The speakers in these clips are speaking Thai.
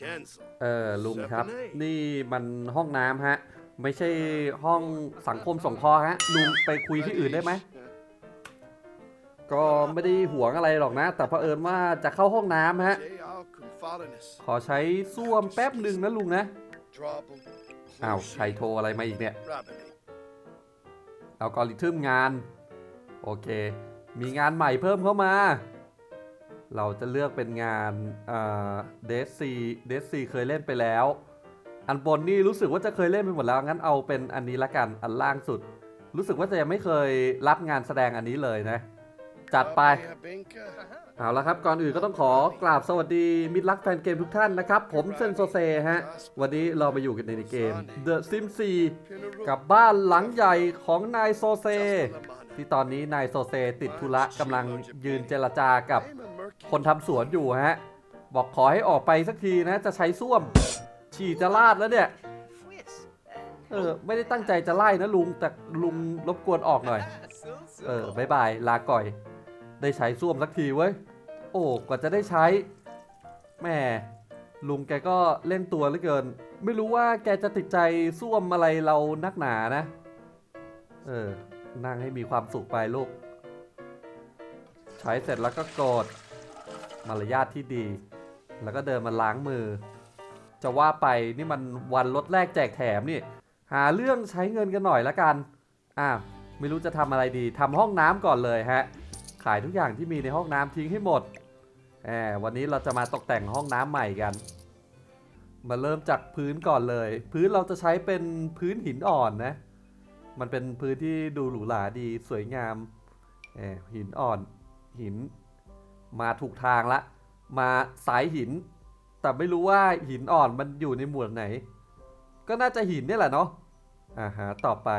Cancel. เออลุงครับ นี่มันห้องน้ำฮะ ไม่ใช่ห้องสังคมสงเคราะห์ฮะ ลุงไปคุยที่อื่นได้ไหม ก็ไม่ได้หวงอะไรหรอกนะ แต่เผอิญว่าจะเข้าห้องน้ำฮะ J.R. Confarinus. ขอใช้ส้วมแป๊บหนึ่งนะลุงนะ Trouble. อ้าวใครโทรอะไรมาอีกเนี่ย Rabbining. อัลกอริทึมงาน โอเค มีงานใหม่เพิ่มเข้ามา เราจะเลือกเป็นงานเดซซีเดซซีเคยเล่นไปแล้ว อันบนนี่รู้สึกว่าจะเคยเล่นไปหมดแล้วงั้นเอาเป็นอันนี้ละกันอันล่างสุด รู้สึกว่าจะยังไม่เคยรับงานแสดงอันนี้เลยนะ จัดไป Abinka. เอาละครับก่อนอื่นก็ต้องขอกราบสวัสดีมิตรรักแฟนเกมทุกท่านนะครับ ผมเซนโซเซฮะ วันนี้เรามาอยู่กันในเกม The Sims 4 กับบ้านหลังใหญ่ของนายโซเซที่ตอนนี้นายโซเซติดธุระกำลังยืนเจรจากับ คนทำสวนอยู่ฮะ บอกขอให้ออกไปสักทีนะ จะใช้ส้วม ฉี่จะลาดแล้วเนี่ย เออ ไม่ได้ตั้งใจจะไล่นะลุง แต่ลุงรบกวนออกหน่อย เออบายบาย ลาก่อย ได้ใช้ส้วมสักทีเว้ย โอ้ กว่าจะได้ใช้ แม่ลุงแกก็เล่นตัวเหลือเกิน ไม่รู้ว่าแกจะติดใจส้วมอะไรเรานักหนานะ เออ นั่งให้มีความสุขไปลูก ใช้เสร็จแล้วก็กด มารยาทที่ดี แล้วก็เดินมาล้างมือ จะว่าไปนี่มันวันลดแรกแจกแถมนี่ หาเรื่องใช้เงินกันหน่อยละกัน อะไม่รู้จะทำอะไรดีทำห้องน้ำก่อนเลยฮะ ขายทุกอย่างที่มีในห้องน้ำทิ้งให้หมดแหมวันนี้เราจะมาตกแต่งห้องน้ำใหม่กัน มาเริ่มจากพื้นก่อนเลย พื้นเราจะใช้เป็นพื้นหินอ่อนนะ มันเป็นพื้นที่ดูหรูหราดีสวยงามแหมหินอ่อนหิน มาถูกทางละ มาสายหิน แต่ไม่รู้ว่าหินอ่อนมันอยู่ในหมวดไหน ก็น่าจะหินนี่แหละเนาะอ่าฮะต่อไป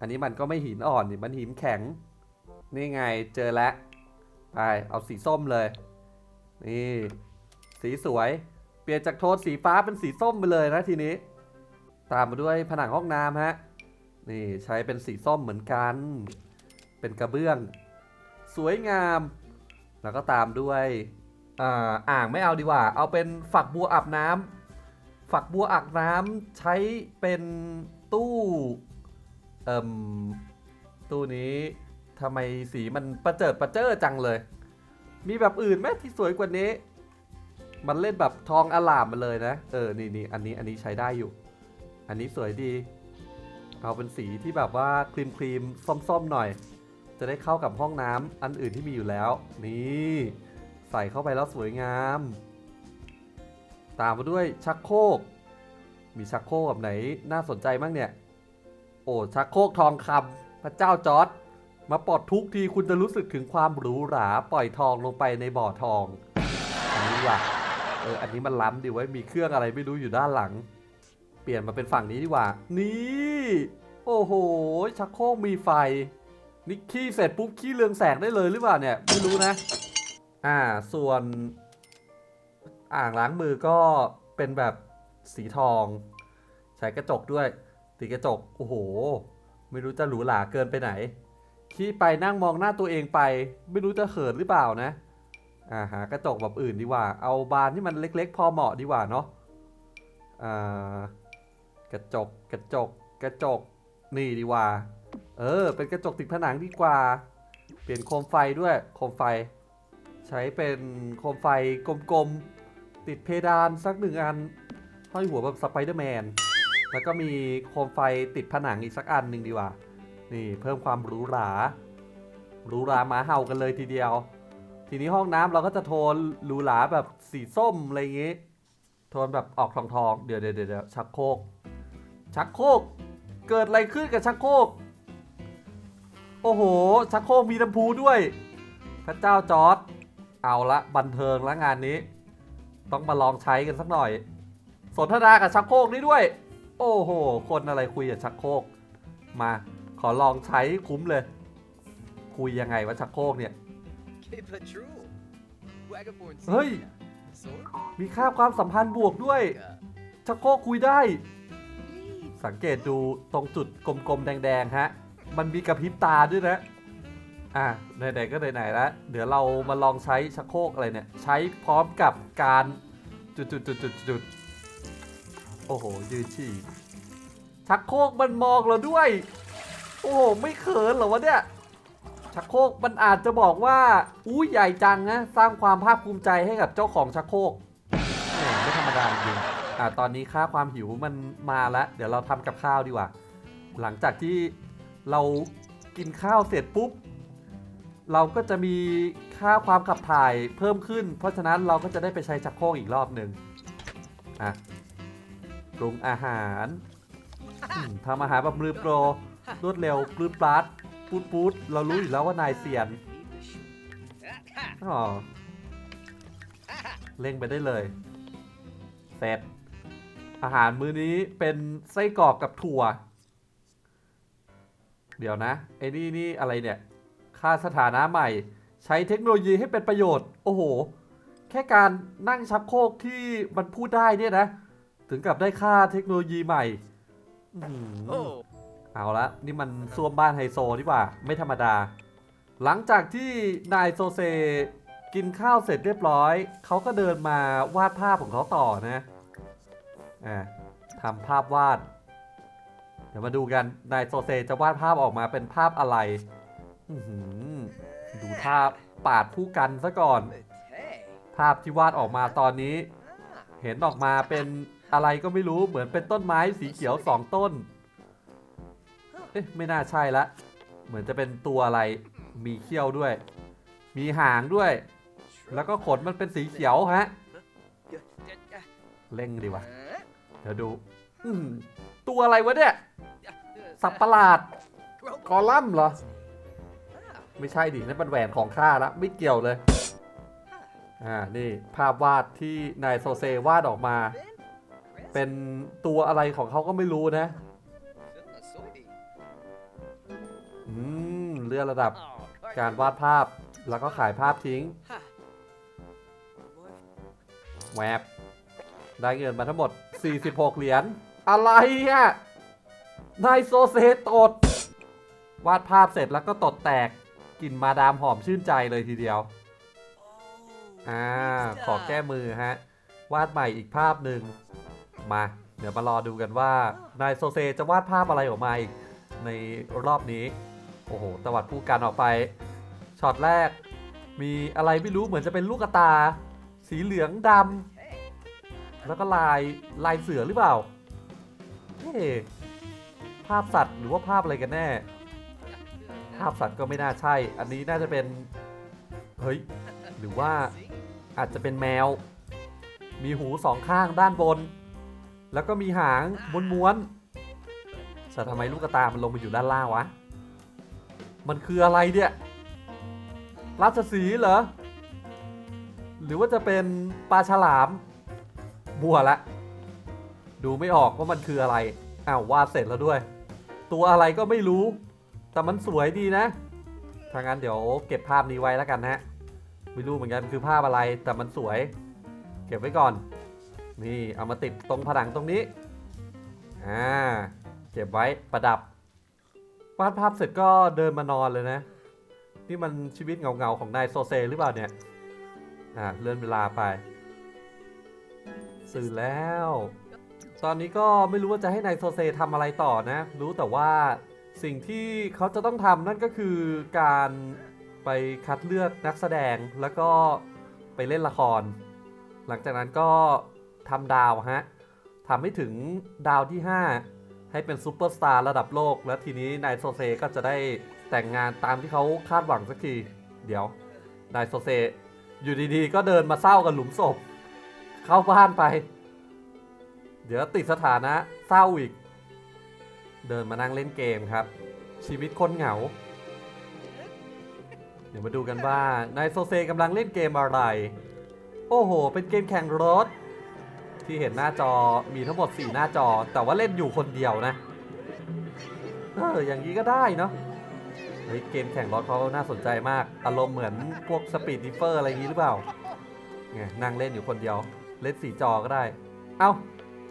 อันนี้มันก็ไม่หินอ่อนนี่มันหินแข็ง นี่ไงเจอแล้วไปเอาสีส้มเลย นี่ สีสวย เปลี่ยนจากโทนสีฟ้าเป็นสีส้มไปเลยนะทีนี้ ตามมาด้วยผนังห้องน้ำฮะ นี่ใช้เป็นสีส้มเหมือนกัน เป็นกระเบื้อง สวยงาม แล้วก็ตามด้วยอ่าอ่างไม่เอาดีกว่า เอาเป็นฝักบัวอาบน้ำฝักบัวอาบน้ำใช้เป็นตู้เอ่มตู้นี้ทำไมสีมันประเจิดประเจิอจังเลย มีแบบอื่นไหมที่สวยกว่านี้ มันเล่นแบบทองอลามมาเลยนะ เออ นี่นี่อันนี้ อันนี้ใช้ได้อยู่ อันนี้สวยดี เอาเป็นสีที่แบบว่าครีมครีมส้มๆหน่อย จะได้เข้ากับห้องน้ำอันอื่นที่มีอยู่แล้ว นี่ใส่เข้าไปแล้วสวยงาม ตามมาด้วยชักโครกมีชักโครกแบบไหนน่าสนใจบ้างเนี่ย โอ้ชักโครกทองคำพระเจ้าจอร์ดมาปลดทุกทีคุณจะรู้สึกถึงความหรูหราปล่อยทองลงไปในบ่อทองอันนี้ว่ะเอออันนี้มันล้ำดีไว้มีเครื่องอะไรไม่รู้อยู่ด้านหลัง เปลี่ยนมาเป็นฝั่งนี้ดีกว่า นี่ โอ้โห ชักโครกมีไฟ นี่ขี้เสร็จปุ๊บขี้เรืองแสงได้เลยหรือเปล่าเนี่ยไม่รู้นะ อ่าส่วนอ่างล้างมือก็เป็นแบบสีทอง ใช้กระจกด้วยติดกระจกโอ้โห ไม่รู้จะหรูหราเกินไปไหน ขี้ไปนั่งมองหน้าตัวเองไป ไม่รู้จะเขินหรือเปล่านะอ่าหากระจกแบบอื่นดีกว่า เอาบานที่มันเล็ก ๆ พอเหมาะดีกว่าเนาะอ่ากระจกกระจกกระจกนี่ดีกว่า เออ เป็นกระจกติดผนังดีกว่า เปลี่ยนโคมไฟด้วยโคมไฟ ใช้เป็นโคมไฟกลมๆ ติดเพดานสักหนึ่งอันห้อยหัวแบบสไปเดอร์แมน แล้วก็มีโคมไฟติดผนังอีกสักอันหนึ่งดีกว่า นี่เพิ่มความหรูหราหรูหราหมาเห่ากันเลยทีเดียว ทีนี้ห้องน้ำเราก็จะโทนหรูหราแบบสีส้มอะไรอย่างงี้ โทนแบบออกทองทองเดี๋ยวเดี๋ยวเดี๋ยวชักโครกชักโครกเกิดอะไรขึ้นกับชักโครก โอ้โหชักโครกมีน้ำพุด้วย พระเจ้าจอร์ดเอาละบันเทิงละงานนี้ ต้องมาลองใช้กันสักหน่อย สนทนากับชักโครกนี้ด้วย โอ้โห คนอะไรคุยกับชักโครกมา ขอลองใช้คุ้มเลย คุยยังไงวะชักโครกเนี่ย เฮ้ย มีค่าความสัมพันธ์บวกด้วย ชักโครกคุยได้ สังเกตดูตรงจุดกลมๆแดงๆฮะ มันมีกระพริบตาด้วยนะอะไหนๆก็ไหนๆแล้วเดี๋ยวเรามาลองใช้ชักโครกอะไรเนี่ย ใช้พร้อมกับการจุดจุดจุดจุดจุดโอ้โห ยืนฉี่ชักโครกมันมองเราด้วย โอ้โห ไม่เขินเหรอวะเนี่ย ชักโครกมันอาจจะบอกว่า อู้ใหญ่จังนะ สร้างความภาคภูมิใจให้กับเจ้าของชักโครกไม่ธรรมดาจริงอ่าตอนนี้ค่าความหิวมันมาแล้ว เดี๋ยวเราทำกับข้าวดีกว่า หลังจากที่ เรากินข้าวเสร็จปุ๊บ เราก็จะมีค่าความขับถ่ายเพิ่มขึ้น เพราะฉะนั้นเราก็จะได้ไปใช้ชักโครกอีกรอบหนึ่งอะปรุงอาหารทำอาหารแบบมือโปรรวดเร็วปลื้ดปราดปูดปูดเรารู้อยู่แล้วว่านายเซียนอ๋อเร่งไปได้เลย เสร็จ อาหารมื้อนี้เป็นไส้กรอกกับถั่ว เดี๋ยวนะไอ้นี่นี่อะไรเนี่ย ค่าสถานะใหม่ ใช้เทคโนโลยีให้เป็นประโยชน์ โอ้โห แค่การนั่งชักโครกที่มันพูดได้เนี่ยนะ ถึงกับได้ค่าเทคโนโลยีใหม่อื้อหือเอาละนี่มันซ่วมบ้านไฮโซดีกว่า ไม่ธรรมดา หลังจากที่นายโซเซกินข้าวเสร็จเรียบร้อย เขาก็เดินมาวาดภาพของเขาต่อนะอ่าทำภาพวาด เดี๋ยวมาดูกันนายโซเซจะวาดภาพออกมาเป็นภาพอะไรดูภาพปาดผู้กันซะก่อน ภาพที่วาดออกมาตอนนี้ เห็นออกมาเป็นอะไรก็ไม่รู้เหมือนเป็นต้นไม้สีเขียวสองต้น เอ๊ะไม่น่าใช่ละ เหมือนจะเป็นตัวอะไร มีเขี้ยวด้วย มีหางด้วย แล้วก็ขนมันเป็นสีเขียวฮะ เร่งดีวะเดี๋ยวดูอื ตัวอะไรวะเนี่ย สับประหลาด คอลัมน์เหรอ ไม่ใช่ดินั่นเป็นแหวนของข้าละไม่เกี่ยวเลย อ่า นี่ภาพวาดที่นายโซเซวาดออกมา เป็นตัวอะไรของเขาก็ไม่รู้นะ อืม เลื่อนระดับการวาดภาพแล้วก็ขายภาพทิ้งแวบได้เงินมาทั้งหมด 46 เหรียญ อะไรอะนายโซเซตด วาดภาพเสร็จแล้วก็ตดแตกกลิ่นมาดามหอมชื่นใจเลยทีเดียว อ่า ขอแก้มือฮะ วาดใหม่อีกภาพหนึ่งมา เดี๋ยวมารอดูกันว่านายโซเซจะวาดภาพอะไรออกมาอีกในรอบนี้ โอ้โหตวัดผู้กันออกไป ช็อตแรก มีอะไรไม่รู้เหมือนจะเป็นลูกตา สีเหลืองดำแล้วก็ลายลายเสือหรือเปล่า เฮ้ภาพสัตว์หรือว่าภาพอะไรกันแน่ ภาพสัตว์ก็ไม่น่าใช่ อันนี้น่าจะเป็น เฮ้ย หรือว่าอาจจะเป็นแมว มีหูสองข้างด้านบน แล้วก็มีหางม้วนๆแต่ทำไมลูกกระตามันลงมาอยู่ด้านล่างวะ มันคืออะไรเนี่ย ราชสีห์เหรอ หรือว่าจะเป็นปลาฉลาม บัวละ ดูไม่ออกว่ามันคืออะไร อ้าววาดเสร็จแล้วด้วย ตัวอะไรก็ไม่รู้ แต่มันสวยดีนะถ้างั้นเดี๋ยวเก็บภาพนี้ไว้แล้วกันนะฮะ ไม่รู้เหมือนกันคือภาพอะไรแต่มันสวย เก็บไว้ก่อน นี่เอามาติดตรงผนังตรงนี้ อ่า เก็บไว้ประดับ วาดภาพเสร็จก็เดินมานอนเลยนะ นี่มันชีวิตเงาๆของนายโซเซหรือเปล่าเนี่ย อ่าเลื่อนเวลาไป สื่อแล้ว ตอนนี้ก็ไม่รู้ว่าจะให้นายโซเซทำอะไรต่อนะ รู้แต่ว่าสิ่งที่เขาจะต้องทำนั่นก็คือการไปคัดเลือกนักแสดงแล้วก็ไปเล่นละคร หลังจากนั้นก็ทำดาวฮะทำให้ถึงดาวที่ 5 ให้เป็นซูเปอร์สตาร์ระดับโลก แล้วทีนี้นายโซเซก็จะได้แต่งงานตามที่เขาคาดหวังสักที เดี๋ยวนายโซเซอยู่ดีๆ ก็เดินมาเศร้ากับหลุมศพ เข้าบ้านไป เดี๋ยวติดสถานะเศร้าอีก เดินมานั่งเล่นเกมครับ ชีวิตคนเหงา เดี๋ยวมาดูกันว่านายโซเซกำลังเล่นเกมอะไร โอ้โห เป็นเกมแข่งรถ ที่เห็นหน้าจอมีทั้งหมด 4 หน้าจอ แต่ว่าเล่นอยู่คนเดียวนะ เออ อย่างนี้ก็ได้เนาะเฮ้ยเกมแข่งรถเขาน่าสนใจมาก อารมณ์เหมือนพวกสปีดดิฟเฟอร์อะไรนี้หรือเปล่าไงนั่งเล่นอยู่คนเดียว เล่นสี่จอก็ได้ เอ้า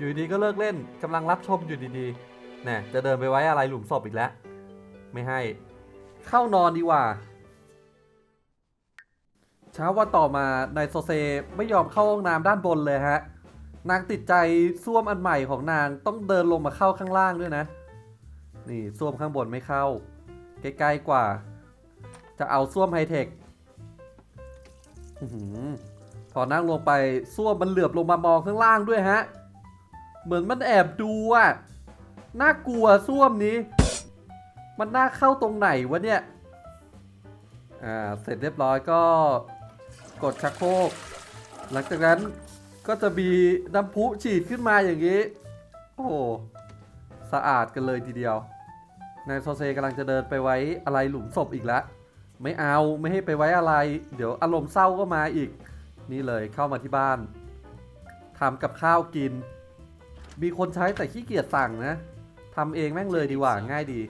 อยู่ดีก็เลิกเล่นกำลังรับชมอยู่ดีๆนี่จะเดินไปไว้อะไรหลุมศพอีกแล้ว ไม่ให้ เข้านอนดีกว่า เช้าวันต่อมานายโซเซไม่ยอมเข้าห้องน้ำด้านบนเลยฮะ นางติดใจส้วมอันใหม่ของนางต้องเดินลงมาเข้าข้างล่างด้วยนะ นี่ส้วมข้างบนไม่เข้า ใกล้ๆกว่า จะเอาส้วมไฮเทคพอนั่งลงไปส้วมมันเหลือบลงมามองข้างล่างด้วยฮะ เหมือนมันแอบดูอะน่ากลัวส้วมนี้ มันน่าเข้าตรงไหนวะเนี่ย อ่า เสร็จเรียบร้อยก็กดชักโครก หลังจากนั้นก็จะมีน้ำพุฉีดขึ้นมาอย่างนี้ โอ้โหสะอาดกันเลยทีเดียวนายโซเซกำลังจะเดินไปไว้อะไรหลุมศพอีกแล้วไม่เอาไม่ให้ไปไว้อะไร เดี๋ยวอารมณ์เศร้าก็มาอีก นี่เลยเข้ามาที่บ้านทำกับข้าวกิน มีคนใช้แต่ขี้เกียจสั่งนะทำเองแม่งเลยดีกว่าง่ายดี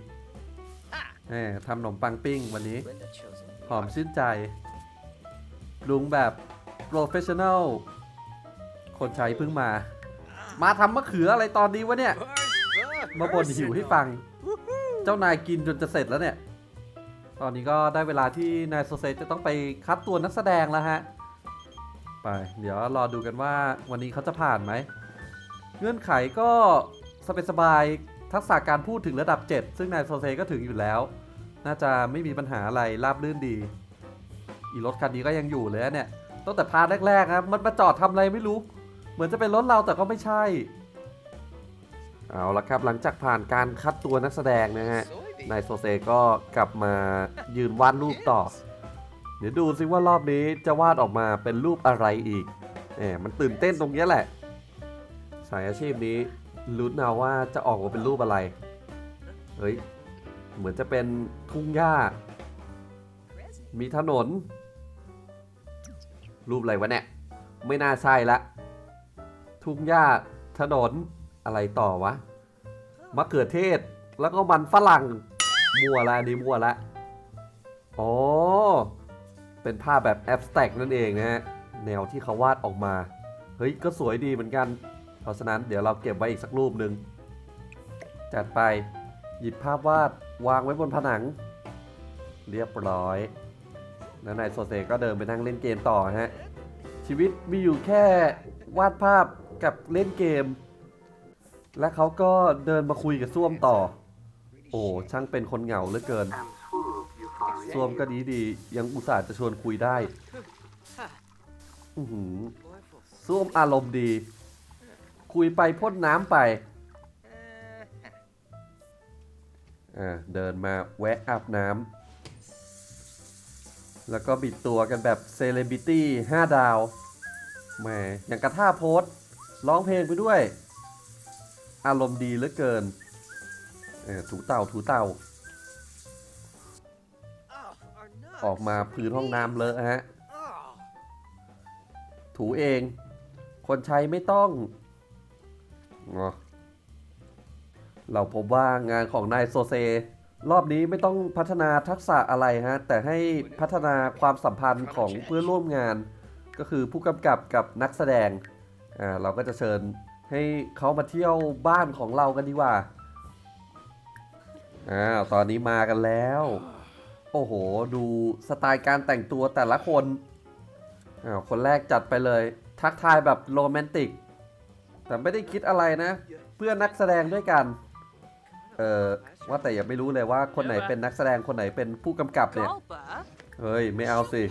แหมทำขนมปังปิ้งวันนี้ Linda chosen. หอมชื่นใจ ลุงแบบโปรเฟชชั่น a ลคนใช้เพิ่งมา มาทำมะเขืออะไรตอนนี้วะเนี่ย มาบ่นหิวให้ฟัง เจ้านายกินจนจะเสร็จแล้วเนี่ย ตอนนี้ก็ได้เวลาที่นายโซเซจะต้องไปคัดตัวนักแสดงแล้วฮะ ไป เดี๋ยวรอดูกันว่าวันนี้เขาจะผ่านไหม เงื่อนไขก็สบายๆทักษะการพูดถึงระดับ 7 ซึ่งนายโซเซก็ถึงอยู่แล้ว น่าจะไม่มีปัญหาอะไรราบรื่นดี อีรถคันนี้ก็ยังอยู่เลยนะเนี่ยตั้งแต่พาร์ทแรกๆนะมันมาจอดทำอะไรไม่รู้ เหมือนจะเป็นรถเราแต่ก็ไม่ใช่ เอาละครับหลังจากผ่านการคัดตัวนักแสดงนะฮะนายโซเซก็กลับมายืนวาดรูปต่อ เดี๋ยวดูซิว่ารอบนี้จะวาดออกมาเป็นรูปอะไรอีกแหมมันตื่นเต้นตรงเนี้ยแหละ สายอาชีพนี้ลุ้นเอาว่าจะออกมาเป็นรูปอะไร เฮ้ย เหมือนจะเป็นทุ่งหญ้า มีถนน รูปอะไรวะเนี่ย ไม่น่าใช่ละ ทุ่งหญ้า ถนน อะไรต่อวะ มะเขือเทศ แล้วก็มันฝรั่ง มัวละนนี้มัวละ อ๋อ เป็นภาพแบบแอบสแต็กนั่นเองนะฮะ แนวที่เขาวาดออกมา เฮ้ย ก็สวยดีเหมือนกัน เพราะฉะนั้นเดี๋ยวเราเก็บไว้อีกสักรูปหนึ่งจัดไปหยิบภาพวาดวางไว้บนผนัง เรียบร้อยแล้วนายโซเซก็เดินไปนั่งเล่นเกมต่อฮะ ชีวิตมีอยู่แค่วาดภาพกับเล่นเกม และเขาก็เดินมาคุยกับส้วมต่อ โอ้ช่างเป็นคนเหงาเหลือเกินส้วมก็ดีดียังอุตส่าห์จะชวนคุยได้ส้วมอารมณ์ดี คุยไปพ่นน้ำไปอ่าเดินมาแวะอาบน้ำแล้วก็บิดตัวกันแบบเซเลบิตี้5ดาวแหมอย่างกระท่าโพสร้องเพลงไปด้วย อารมณ์ดีเหลือเกินเออถูเต่าถูเต่า ออกมาพื้นห้องน้ำเลอะฮะ ถูเอง คนใช้ไม่ต้อง เราพบว่างานของนายโซเซ รอบนี้ไม่ต้องพัฒนาทักษะอะไรฮะ แต่ให้พัฒนาความสัมพันธ์ของเพื่อนร่วมงาน ก็คือผู้กำกับกับนักแสดงอ่าเราก็จะเชิญให้เขามาเที่ยวบ้านของเรากันดีกว่าอ้าวตอนนี้มากันแล้ว โอ้โห ดูสไตล์การแต่งตัวแต่ละคนอ้าวคนแรกจัดไปเลย ทักทายแบบโรแมนติก แต่ไม่ได้คิดอะไรนะ เพื่อนนักแสดงด้วยกัน เออว่าแต่ยังไม่รู้เลยว่าคนไหนเป็นนักแสดงคนไหนเป็นผู้กำกับเนี่ย เฮ้ย ไม่เอาสิ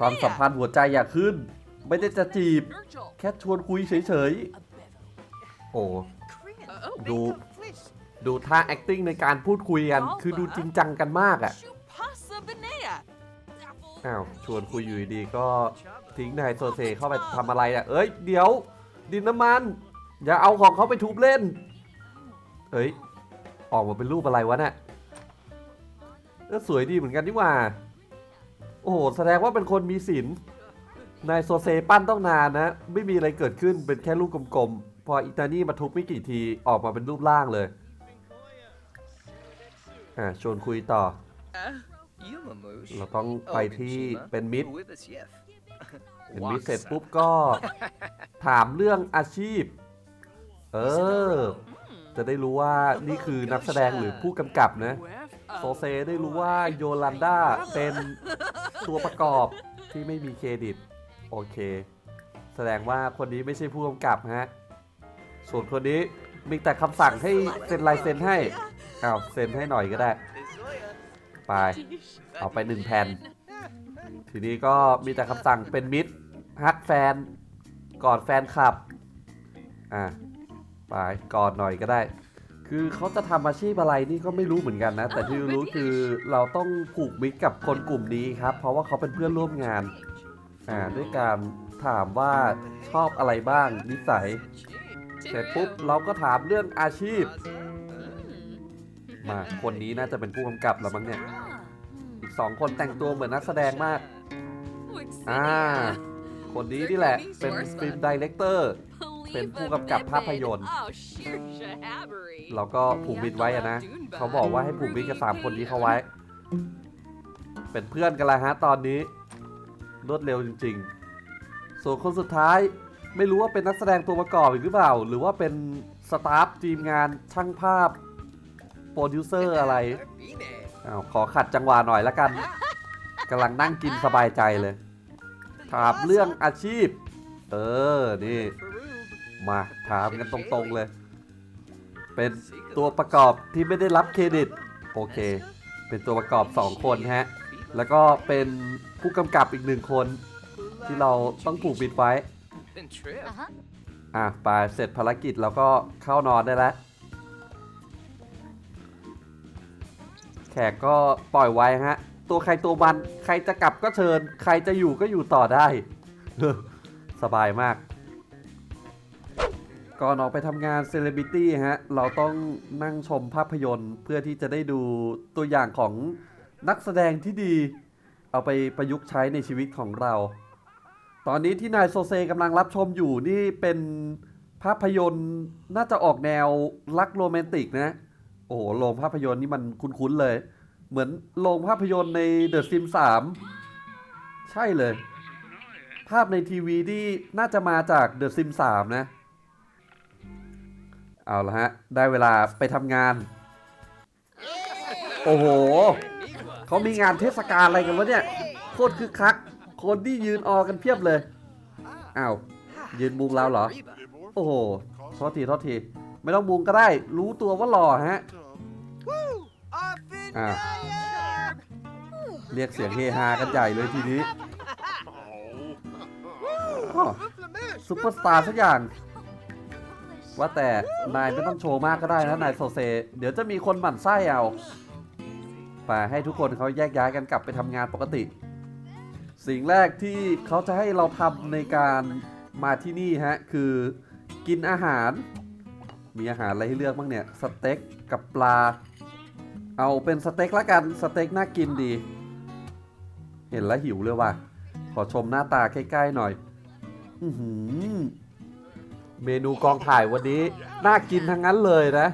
ความสัมพันธ์หัวใจอยากขึ้น ไม่ได้จะจีบ แค่ชวนคุยเฉยๆ โอ้ Uh, oh, Du- make a fish. ดูท่า acting ในการพูดคุยกัน คือดูจริงจังกันมากอะ่ะอ้าวชวนคุยอยู่ดีก็ทิ้งนายโซเซเข้าไปทำอะไรอะ เอ้ย เดี๋ยว ดินน้ำมัน อย่าเอาของเขาไปทุบเล่นเอ้ย ออกมาเป็นรูปอะไรวะเนี่ยเออสวยดีเหมือนกันนี่หว่า โอ้โห แสดงว่าเป็นคนมีศีลนายโซเซปั้นต้องนานนะ ไม่มีอะไรเกิดขึ้นเป็นแค่ลูกกลมๆ พออิตานี่มาทุบไม่กี่ทีออกมาเป็นรูปร่างเลย อ่าชวนคุยต่อ Yumamoosh. เราต้องไปที่เป็นมิตร With us, yes. เป็นมิตรเสร็จปุ๊บก็ ถามเรื่องอาชีพ เออ จะได้รู้ว่านี่คือนักแสดงหรือผู้กำกับนะ Where? โซเซได้รู้ว่าโยลันดาเป็นตัวประกอบที่ไม่มีเครดิต โอเค แสดงว่าคนนี้ไม่ใช่ผู้กำกับฮะ ส่วนคนนี้มีแต่คำสั่งให้เซ็นลายเซ็นให้อ้าวเซ็นให้หน่อยก็ได้ ไป เอาไปหนึ่งแผ่นทีนี้ก็มีแต่คำสั่งเป็นมิตร ฮักแฟน กอดแฟนคลับ อะไปกอดหน่อยก็ได้ คือเขาจะทำอาชีพอะไรนี่ก็ไม่รู้เหมือนกันนะ แต่ที่รู้คือเราต้องผูกมิตรกับคนกลุ่มนี้ครับ เพราะว่าเขาเป็นเพื่อนร่วมงาน อ่า ด้วยการถามว่าชอบอะไรบ้างนิสัย เสร็จปุ๊บเราก็ถามเรื่องอาชีพ มาคนนี้น่าจะเป็นผู้กำกับแล้วมั้งเนี่ย อีกสองคนแต่งตัวเหมือนนักแสดงมาก อ่า คนนี้นี่แหละ เป็นฟิล์มดีเลกเตอร์ เป็นผู้กำกับภาพยนตร์ เราก็ผูกมิตรไว้อะนะ เขาบอกว่าให้ผูกมิตรกับสามคนนี้เขาไว้ เป็นเพื่อนกันละฮะตอนนี้ รวดเร็วจริง ๆ ส่วนคนสุดท้ายไม่รู้ว่าเป็นนักแสดงตัวประกอบอีกหรือเปล่า หรือว่าเป็นสตาฟทีมงานช่างภาพ โปรดิวเซอร์อะไรอ้าวขอขัดจังหวะหน่อยละกันกำลังนั่งกินสบายใจเลย ถามเรื่องอาชีพ เออ นี่ มาถามกันตรงๆเลย เป็นตัวประกอบที่ไม่ได้รับเครดิต โอเค เป็นตัวประกอบ 2 คนฮะ แล้วก็เป็นผู้กำกับอีกหนึ่งคน ที่เราต้องผูกปิดไว้ Been trip. อะไปเสร็จภารกิจแล้วก็เข้านอนได้แล้ว แขกก็ปล่อยไว้ฮะ ตัวใครตัวมัน ใครจะกลับก็เชิญ ใครจะอยู่ก็อยู่ต่อได้ สบายมาก ก่อนออกไปทำงานเซเลบริตี้ฮะ เราต้องนั่งชมภาพยนตร์ เพื่อที่จะได้ดูตัวอย่างของนักแสดงที่ดี เอาไปประยุกต์ใช้ในชีวิตของเรา ตอนนี้ที่นายโซเซกำลังรับชมอยู่นี่เป็นภาพยนตร์น่าจะออกแนวรักโรแมนติกนะ โอ้โห โรงภาพยนตร์นี่มันคุ้นๆเลย เหมือนโรงภาพยนตร์ใน The Sims 3ใช่เลย ภาพในทีวีที่น่าจะมาจาก The Sims 3นะ เอาละฮะ ได้เวลาไปทำงาน โอ้โห เขามีงานเทศกาลอะไรกันวะเนี่ย โคตรคึกคัก คนที่ยืนออกันเพียบเลย อ้าว ยืนมุงเราเหรอ โอ้โห โทษที โทษที ไม่ต้องมุงก็ได้ รู้ตัวว่าหล่อฮะ อ่าเรียกเสียงเฮฮากันใหญ่เลยทีนี้อ้อซุปเปอร์สตาร์สักอย่าง ว่าแต่นายไม่ต้องโชว์มากก็ได้นะนายโซเซ เดี๋ยวจะมีคนหมั่นไส้เอาไปให้ทุกคนเขาแยกย้ายกันกลับไปทำงานปกติ สิ่งแรกที่เขาจะให้เราทำในการมาที่นี่ฮะ คือกินอาหาร มีอาหารอะไรให้เลือกบ้างเนี่ย สเต็กกับปลา เอาเป็นสเต็กละกันสเต็กน่ากินดี เห็นแล้วหิวเลยว่ะ ขอชมหน้าตาใกล้ๆหน่อยอเมนูกองถ่ายวันนี้ น่ากินทั้งนั้นเลยนะ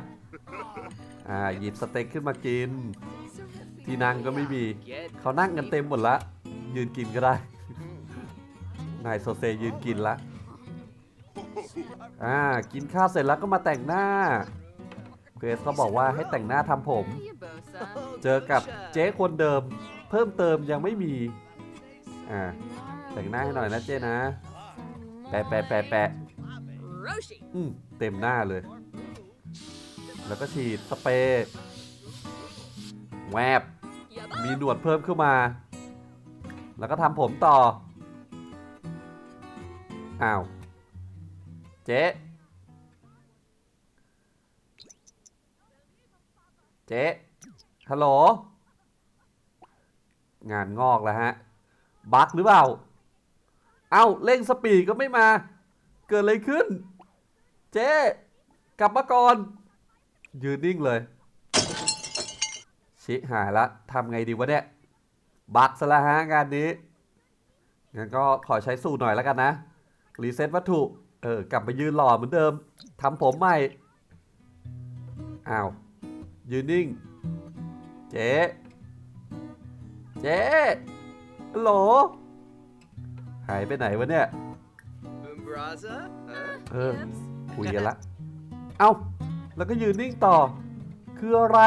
อ่าหยิบสเต็กขึ้นมากิน ที่นั่งก็ไม่มี เขานั่งกันเต็มหมดละ ยืนกินก็ได้ นายโซเซยืนกินละ อ่า กินข้าวเสร็จแล้วก็มาแต่งหน้าเกรซเขาบอกว่าให้แต่งหน้าทำผม เจอกับเจ๊คนเดิม เพิ่มเติมยังไม่มี อ่าแต่งหน้าให้หน่อยนะเจ๊นะ แปะแปะแปะแปะอืมเต็มหน้าเลย แล้วก็ฉีดสเปรย์แวบ มีหนวดเพิ่มขึ้นมา แล้วก็ทำผมต่อ อ้าว เจ๊เจ๊ ฮัลโหล งานงอกแล้วฮะ บั๊กหรือเปล่า เอ้าเร่งสปีดก็ไม่มา เกิดอะไรขึ้น เจ๊ กลับมาก่อน ยืนนิ่งเลย ชิหายละทำไงดีวะเนี่ย บั๊กซะละฮะงานนี้งั้นก็ขอใช้สูตรหน่อยแล้วกันนะ รีเซ็ตวัตถุ เออ กลับมายืนหล่อเหมือนเดิม ทำผมใหม่ อ้าว ยืนนิ่ง เจ๊เจ๊ฮัลโหล หายไปไหนวะเนี่ย Umbraza? Huh? เออ คุยกันละ เอ้า แล้วก็ยืนนิ่งต่อ คืออะไร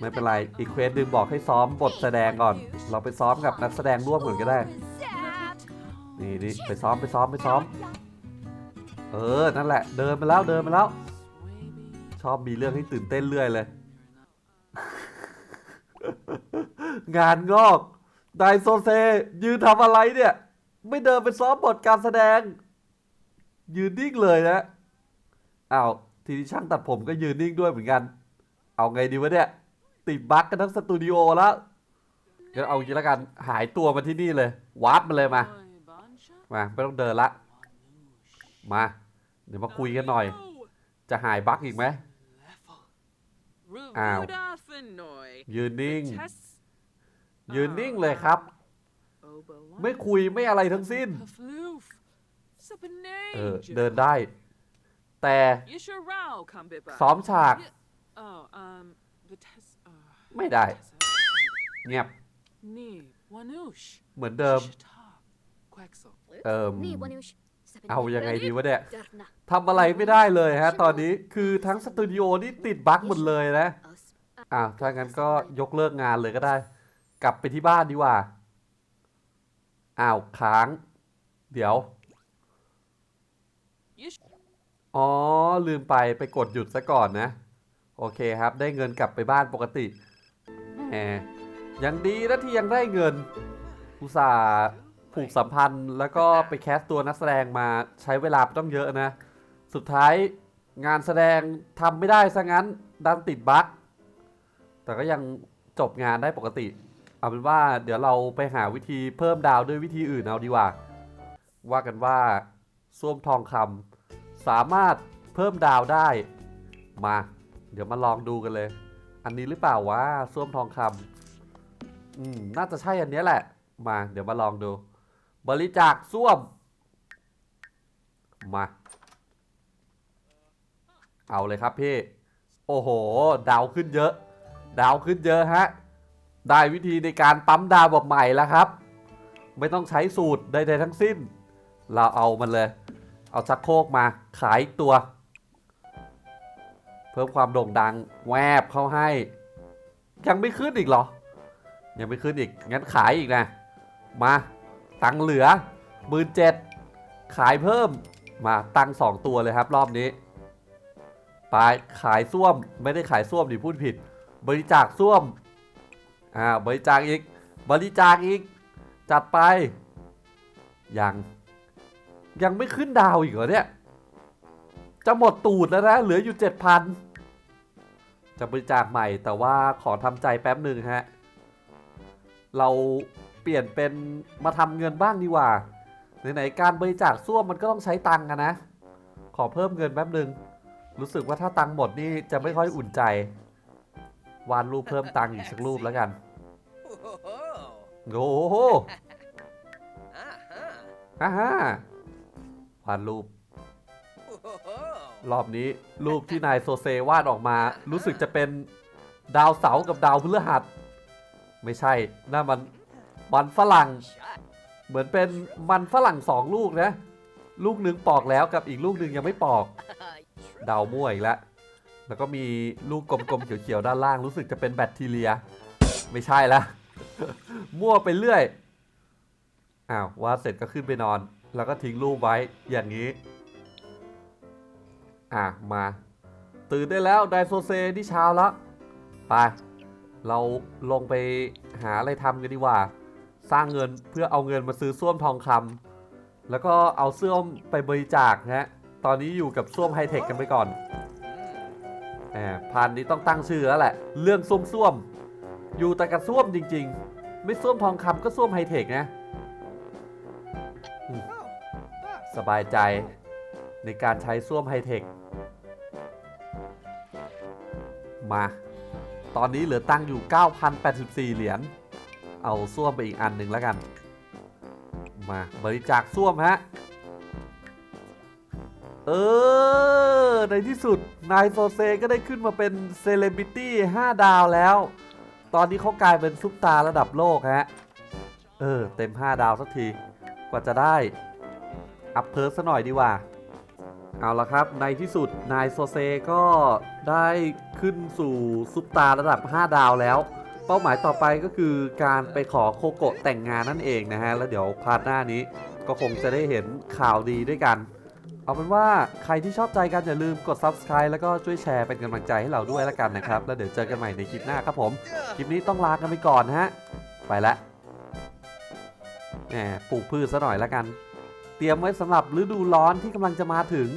ไม่เป็นไร อีกเควสหนึ่งบอกให้ซ้อมบทแสดงก่อน เราไปซ้อมกับนักแสดงร่วมก่อนก็ได้ นี่นี่ไปซ้อมไปซ้อมไปซ้อม เออ นั่นแหละ เดินไปแล้วเดินไปแล้ว ชอบมีเรื่องให้ตื่นเต้นเรื่อยเลย งานงอกไดโซเซ ยืนทำอะไรเนี่ย ไม่เดินไปซ้อมบทการแสดง ยืนนิ่งเลยนะอ้าวทีนี้ช่างตัดผมก็ยืนนิ่งด้วยเหมือนกัน เอาไงดีวะเนี่ย ติดบั๊กกันทั้งสตูดิโอแล้วเดี๋ยวเอาอย่างนี้แล้วกันหายตัวมาที่นี่เลย วาร์ปมาเลยมา มาไม่ต้องเดินละ มา เดี๋ยวมาคุยกันหน่อย จะหายบั๊กอีกไหม Ow. Ruda Fenoy. ยืนนิ่ง ยืนนิ่งเลยครับ ไม่คุยไม่อะไรทั้งสิ้น เออ เดินได้ แต่ซ้อมฉาก ไม่ได้ เงียบ เหมือนเดิม เอิมเอายังไงดีวะเนี่ยเดิร์นะทำอะไรไม่ได้เลยฮะ ตอนนี้คือทั้งสตูดิโอนี่ติดบั๊กหมดเลยนะเอาสอ่าถ้างั้นก็ยกเลิกงานเลยก็ได้ กลับไปที่บ้านดีกว่า อ้าวค้าง เดี๋ยว อ๋อ ลืมไปไปกดหยุดซะก่อนนะ โอเคครับ ได้เงินกลับไปบ้านปกติแหมยังดีนะที่ยังได้เงิน อุตส่าห์ผูกสัมพันธ์ แล้วก็ไปแคสตัวนักแสดงมาใช้เวลาต้องเยอะนะ สุดท้ายงานแสดงทำไม่ได้ซะงั้น ดันติดบั๊กแต่ก็ยังจบงานได้ปกติ เอาเป็นว่าเดี๋ยวเราไปหาวิธีเพิ่มดาวด้วยวิธีอื่นเอาดีกว่า ว่ากันว่าส้วมทองคำสามารถเพิ่มดาวได้มา เดี๋ยวมาลองดูกันเลย อันนี้หรือเปล่าวะส้วมทองคำอืมน่าจะใช่อันนี้แหละ มาเดี๋ยวมาลองดู บริจาคส้วม มา เอาเลยครับพี่ โอ้โห ดาวขึ้นเยอะ ดาวขึ้นเยอะฮะ ได้วิธีในการปั๊มดาวแบบใหม่แล้วครับ ไม่ต้องใช้สูตรใดๆทั้งสิ้น เราเอามันเลย เอาชักโครกมาขายอีกตัว เพิ่มความโด่งดังแวบเข้าให้ ยังไม่ขึ้นอีกเหรอ ยังไม่ขึ้นอีก งั้นขายอีกนะ มาตังเหลือหมื่นเจ็ดขายเพิ่มมาตังสองตัวเลยครับ รอบนี้ไปขายส้วมไม่ได้ขายส้วมดิพูดผิด บริจาคส้วม อ่าบริจาคอีก บริจาคอีก จัดไป ยัง ยังไม่ขึ้นดาวอีกเหรอเนี่ย จะหมดตูดแล้วนะ เหลืออยู่เจ็ดพันจะบริจาคใหม่แต่ว่าขอทำใจแป๊บหนึ่งฮะ เราเปลี่ยนเป็นมาทำเงินบ้างดีกว่า ไหนๆการบริจาคส้วมมันก็ต้องใช้ตังค์นะ ขอเพิ่มเงินแป๊บหนึ่งรู้สึกว่าถ้าตังค์หมดนี่จะไม่ค่อยอุ่นใจ วาดรูปเพิ่มตังค์อีกสักรูปแล้วกัน Whoa. โอ้โห Uh-huh. ฮ่าฮ่าวาดรูป Whoa. รอบนี้รูปที่นายโซเซวาดออกมา รู้สึกจะเป็นดาวเสาร์กับดาวพฤหัส ไม่ใช่นั่นมันมันฝรั่ง Shot. เหมือนเป็นมันฝรั่งสองลูกนะ ลูกหนึ่งปอกแล้วกับอีกลูกหนึ่งยังไม่ปอกเดามั่วอีกแล้ว แล้วก็มีลูกกลมๆเขียวๆด้านล่างรู้สึกจะเป็นแบคทีเรีย ไม่ใช่ละ มั่วไปเรื่อย อ้าววาดเสร็จก็ขึ้นไปนอน แล้วก็ทิ้งรูปไว้อย่างนี้ อะมา ตื่นได้แล้วไดโซเซนี่เช้าแล้ว ไป เราลงไปหาอะไรทำกันดีกว่า สร้างเงินเพื่อเอาเงินมาซื้อส้วมทองคำแล้วก็เอาเสื้อมไปบริจาคนะฮะตอนนี้อยู่กับส้วมไฮเทคกันไปก่อน แหมพันนี้ต้องตั้งชื่อแล้วแหละ เรื่องส้วมส้วมๆอยู่แต่กับส้วมจริง ๆ ไม่ส้วมทองคำก็ส้วมไฮเทคนะอืมสบายใจในการใช้ส้วมไฮเทค มา ตอนนี้เหลือตังค์อยู่ 9,084 เหรียญ เอาส้วมไปอีกอันหนึ่งแล้วกัน มาบริจาคส้วมฮะ เออ ในที่สุด นายโซเซก็ได้ขึ้นมาเป็นเซเลบริตี้5ดาวแล้ว ตอนนี้เขากลายเป็นซุปตาร์ระดับโลกฮะ เออ เต็ม 5 ดาวสักที กว่าจะได้ อัพเพิร์สซะหน่อยดีกว่า เอาละครับ ในที่สุด นายโซเซก็ได้ขึ้นสู่ซุปตาร์ระดับ 5 ดาวแล้ว เป้าหมายต่อไปก็คือการไปขอโคโกะแต่งงานนั่นเองนะฮะ แล้วเดี๋ยวพาร์ทหน้านี้ก็คงจะได้เห็นข่าวดีด้วยกัน เอาเป็นว่าใครที่ชอบใจกันอย่าลืมกด subscribe แล้วก็ช่วยแชร์เป็นกำลังใจให้เราด้วยแล้วกันนะครับ แล้วเดี๋ยวเจอกันใหม่ในคลิปหน้าครับผม คลิปนี้ต้องลากันไปก่อนฮะ ไปละแหมปลูกพืชซะหน่อยแล้วกัน เตรียมไว้สำหรับฤดูร้อนที่กำลังจะมาถึง